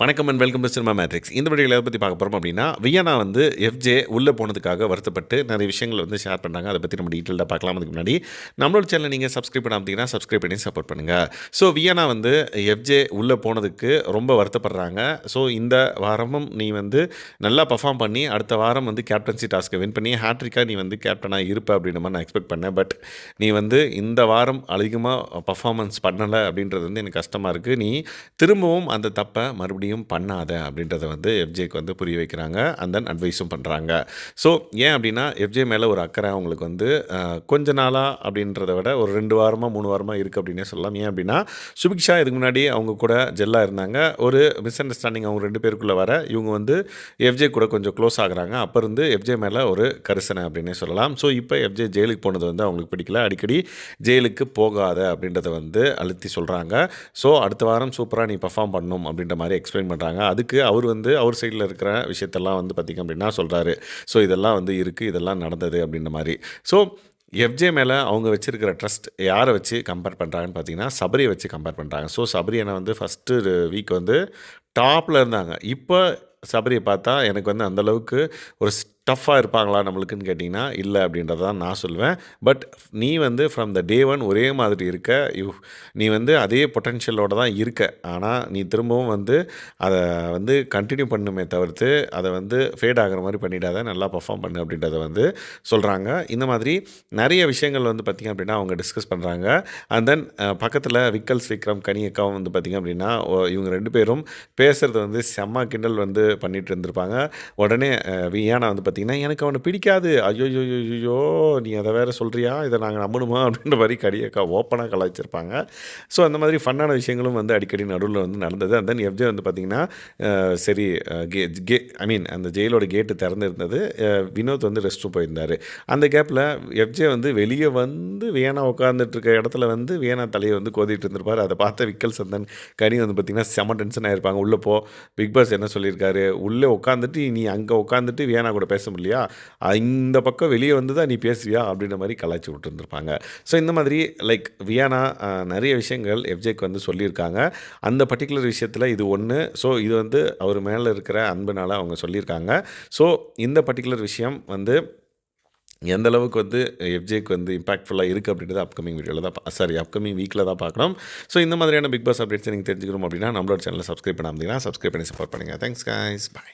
வணக்கம் and welcome to cinema matrix இந்த வீடியோவில் எதை பற்றி பார்க்க போகிறோம் அப்படின்னா வியனா வந்து எஃப்ஜே உள்ளே போனதுக்காக வருத்தப்பட்டு நிறைய விஷயங்கள் வந்து ஷேர் பண்ணாங்க. அதை பற்றி நம்ம டீட்டெயிலாக பார்க்கலாம். அதுக்கு முன்னாடி நம்மளோட சேனல் நீங்கள் சப்ஸ்கிரைப் பண்ணாமத்தீங்கன்னா சப்ஸ்கிரைப் பண்ணி சப்போர்ட் பண்ணுங்கள் ஸோ வியனா வந்து எஃப்ஜே உள்ளே போனதுக்கு ரொம்ப வருத்தப்படுறாங்க. ஸோ இந்த வாரமும் நீ வந்து நல்லா பர்ஃபார்ம் பண்ணி அடுத்த வாரம் வந்து கேப்டன்சி டாஸ்க்கை வின் பண்ணி ஹேட்ரிக்காக நீ வந்து கேப்டனாக இருப்ப அப்படின்ற மாதிரி நான் எக்ஸ்பெக்ட் பண்ணேன். பட் நீ வந்து இந்த வாரம் அதிகமாக பர்ஃபார்மன்ஸ் பண்ணலை அப்படின்றது வந்து எனக்கு கஷ்டமாக இருக்குது நீ திரும்பவும் அந்த தப்பை மறுபடியும் பண்ணாத அப்படின்றத வந்து எஃப்ஜேக்கு வந்து புரிய வைக்கிறாங்க. அண்ட் தென் அட்வைஸும் பண்ணுறாங்க ஸோ ஏன் அப்படின்னா எஃப்ஜே மேலே ஒரு அக்கறை அவங்களுக்கு வந்து கொஞ்ச நாளாக அப்படின்றத விட ஒரு ரெண்டு வாரமாக மூணு வாரமாக இருக்குது அப்படின்னே சொல்லலாம். ஏன் அப்படின்னா சுபிக்ஷா இதுக்கு முன்னாடி அவங்க கூட ஜெல்லாக இருந்தாங்க. ஒரு மிஸ் அண்டர்ஸ்டாண்டிங் அவங்க ரெண்டு பேருக்குள்ளே வர இவங்க வந்து எஃப்ஜே கூட கொஞ்சம் க்ளோஸ் ஆகுறாங்க. அப்போ இருந்து எஃப்ஜே மேலே ஒரு கரிசனை அப்படின்னே சொல்லலாம். ஸோ இப்போ எஃப்ஜே ஜெயிலுக்கு போனது வந்து அவங்களுக்கு பிடிக்கல. அடிக்கடி ஜெயிலுக்கு போகாத அப்படின்றத வந்து அழுத்தி சொல்கிறாங்க ஸோ அடுத்த வாரம் சூப்பராக நீ பர்ஃபார்ம் பண்ணணும் அப்படின்ற மாதிரி எக்ஸ்பிளைன் பண்ணுறாங்க அதுக்கு அவர் வந்து அவர் சைடில் இருக்கிற விஷயத்தெல்லாம் வந்து பார்த்திங்க அப்படின்னா சொல்கிறாரு ஸோ இதெல்லாம் வந்து இருக்குது இதெல்லாம் நடந்தது அப்படின்ற மாதிரி. ஸோ எஃப்ஜே மேலே அவங்க வச்சுருக்கிற ட்ரஸ்ட் யாரை வச்சு கம்பேர் பண்ணுறாங்கன்னு பார்த்தீங்கன்னா சபரியை வச்சு கம்பேர் பண்ணுறாங்க ஸோ சபரி என்ன வந்து ஃபஸ்ட்டு வீக் வந்து டாப்பில் இருந்தாங்க. இப்போ சபரியை பார்த்தா எனக்கு வந்து அந்தளவுக்கு ஒரு டஃப்பாக இருப்பாங்களா நம்மளுக்குன்னு கேட்டிங்கன்னா இல்லை அப்படின்றத தான் நான் சொல்லுவேன் பட் நீ வந்து ஃப்ரம் த டே ஒன் ஒரே மாதிரி இருக்க யூ நீ வந்து அதே பொட்டென்ஷியலோட தான் இருக்க. ஆனால் நீ திரும்பவும் வந்து அதை வந்து கண்டினியூ பண்ணுமே தவிர்த்து அதை வந்து ஃபேட் ஆகிற மாதிரி பண்ணிடாத நல்லா பர்ஃபார்ம் பண்ணு அப்படின்றத வந்து சொல்கிறாங்க இந்த மாதிரி நிறைய விஷயங்கள் வந்து பார்த்திங்க அப்படின்னா அவங்க டிஸ்கஸ் பண்ணுறாங்க அண்ட் தென் பக்கத்தில் விக்கல்ஸ் விக்ரம் கனியக்காவும் வந்து பார்த்திங்க அப்படின்னா ஓ- இவங்க ரெண்டு பேரும் பேசுகிறது வந்து செம்ம கிண்டல் வந்து பண்ணிகிட்டு இருந்திருப்பாங்க. உடனே வியானா வந்து பார்த்திங்கன்னா எனக்கு அவனை பிடிக்காது. ஐயோ ஐயோ நீ அதை வேறு சொல்கிறியா இதை நாங்கள் நம்பணுமா? அப்படின்ற மாதிரி கடியக்கா ஓப்பனாக கலாய்ச்சிருப்பாங்க. ஸோ அந்த மாதிரி ஃபன்னான விஷயங்களும் வந்து அடிக்கடி நடுவில் வந்து நடந்தது. அண்ட் தென் எஃப்ஜே வந்து பார்த்திங்கன்னா சரி கே கே ஐ மீன் அந்த ஜெயிலோட கேட்டு திறந்துருந்தது. வினோத் வந்து ரெஸ்ட் ரூம் போயிருந்தார். அந்த கேப்பில் எஃப்ஜே வந்து வெளியே வந்து வேணா உட்காந்துட்டு இருக்க இடத்துல வந்து வேணா தலையை வந்து கோதிட்டு இருந்திருப்பார். அதை பார்த்த விக்கல் சந்தன் கனி வந்து பார்த்திங்கன்னா செம டென்ஷன் ஆகிருப்பாங்க உள்ளே போ. பிக் பாஸ் என்ன சொல்லியிருக்காரு? உள்ளே உட்காந்துட்டு நீ அங்கே உட்காந்துட்டு வேணா கூட பேச இல்லையா இந்த பக்கம் வெளியே வந்து தான் நீ பேசுவியா? அப்படின்ற மாதிரி கலாய்ச்சி விட்டுருந்துருப்பாங்க. ஸோ இந்த மாதிரி லைக் வியானா நிறைய விஷயங்கள் எஃப்ஜேக்கு வந்து சொல்லியிருக்காங்க. அந்த பர்டிகுலர் விஷயத்தில் இது ஒன்று ஸோ இது வந்து அவர் மேலே இருக்கிற அன்புனால் அவங்க சொல்லியிருக்காங்க. ஸோ இந்த பர்டிகுலர் விஷயம் வந்து எந்த அளவுக்கு வந்து எஃப்ஜேக்கு வந்து இம்பாக்ட்ஃபுல்லாக இருக்குது அப்படின்றது அப்கமிங் வீடியோவில் தான் சாரி அப்கமிங் வீக்கில் தான் பார்க்கணும். ஸோ இந்த மாதிரியான பிக் பாஸ் அப்டேட்ஸ் நீங்கள் தெரிஞ்சுக்கணும் அப்படின்னா நம்மளோட சேனலில் சப்ஸ்கிரைப் பண்ணாமல் சப்ஸ்கிரைப் பண்ணி சப்போர்ட் பண்ணுங்கள் தேங்க்ஸ் guys. பாய்